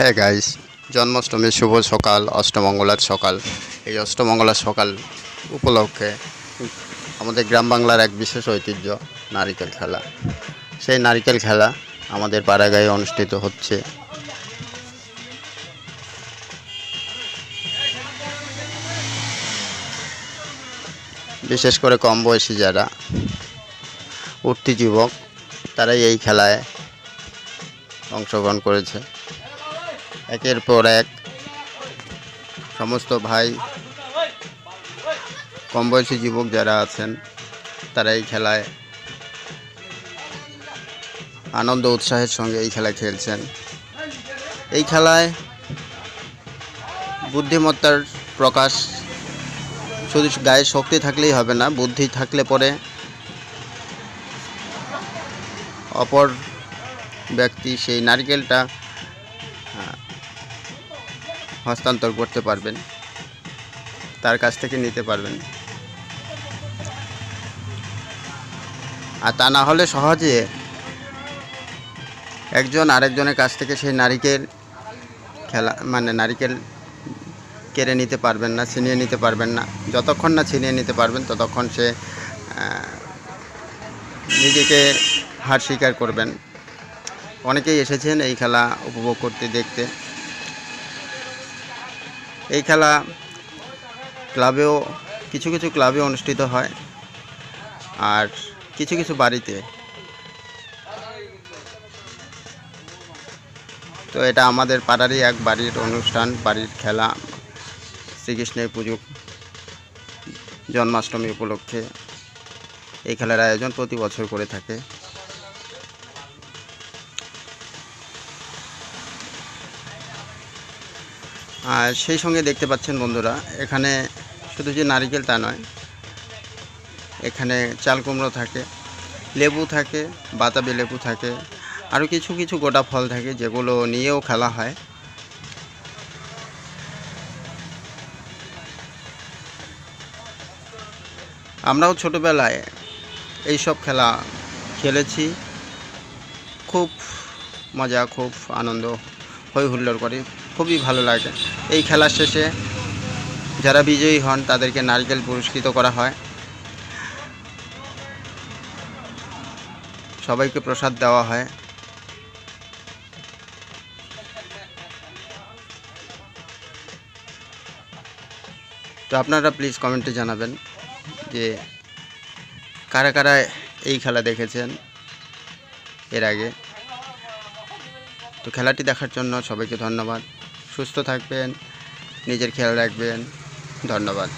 হ্যাঁ গাইস জন্মাষ্টমীর শুভ সকাল, অষ্টমঙ্গলার সকাল। এই অষ্টমঙ্গলার সকাল উপলক্ষে আমাদের গ্রাম বাংলার এক বিশেষ ঐতিহ্য, নারিকেল খেলা। সেই নারিকেল খেলা আমাদের পাড়াগায়ে অনুষ্ঠিত হচ্ছে। বিশেষ করে কম বয়সী যারা উঠতি যুবক, তারাই এই খেলায় অংশগ্রহণ করেছে। একের পর এক। সমস্ত ভাই কম বয়সী যুবক যারা আছেন তারা এই খেলায় আনন্দ উৎসাহের সঙ্গে এই খেলা খেলছেন। এই খেলায় বুদ্ধিমত্তার প্রকাশ শুধু গায়ে শক্তি থাকলেই হবে না বুদ্ধি থাকলে পরে অপর ব্যক্তি সেই নারকেলটা আহ, হস্তান্তর করতে পারবেন, তার কাছ থেকে নিতে পারবেন। আর তা না হলে সহজে একজন আরেকজনের কাছ থেকে সেই নারিকেল খেলা মানে নারিকেল কেড়ে নিতে পারবেন না, ছিনিয়ে নিতে পারবেন না। যতক্ষণ না ছিনিয়ে নিতে পারবেন, ততক্ষণ সে নিজেকে হার স্বীকার করবেন। অনেকেই এসেছেন এই খেলা উপভোগ করতে দেখতে। এই খেলা ক্লাবেও, কিছু কিছু ক্লাবে অনুষ্ঠিত হয় আর কিছু কিছু বাড়িতে। তো এটা আমাদের পাড়ারই এক বাড়ির অনুষ্ঠান, বাড়ির খেলা। শ্রীকৃষ্ণের পুজো, জন্মাষ্টমী উপলক্ষে এই খেলার আয়োজন প্রতি বছর করে থাকে। আর সেই সঙ্গে দেখতে পাচ্ছেন বন্ধুরা, এখানে শুধু যে নারিকেল তা নয়, এখানে চাল কুমড়ো থাকে, লেবু থাকে, বাতাবি লেবু থাকে আরও কিছু কিছু গোটা ফল থাকে যেগুলো নিয়েও খেলা হয়। আমরাও ছোটোবেলায় এইসব খেলা খেলেছি। খুব মজা, খুব আনন্দ হই হুল্লোড় করি। খুবই ভালো লাগে। এই খেলার শেষে যারা বিজয়ী হন, তাদেরকে নারকেল পুরস্কৃত করা হয়। সবাইকে প্রসাদ দেওয়া হয়। তো আপনারা প্লিজ কমেন্টে জানাবেন যে কারা কারা এই খেলা দেখেছেন এর আগে। তো খেলাটি দেখার জন্য সবাইকে ধন্যবাদ। সুস্থ থাকবেন নিজের খেয়াল রাখবেন। ধন্যবাদ।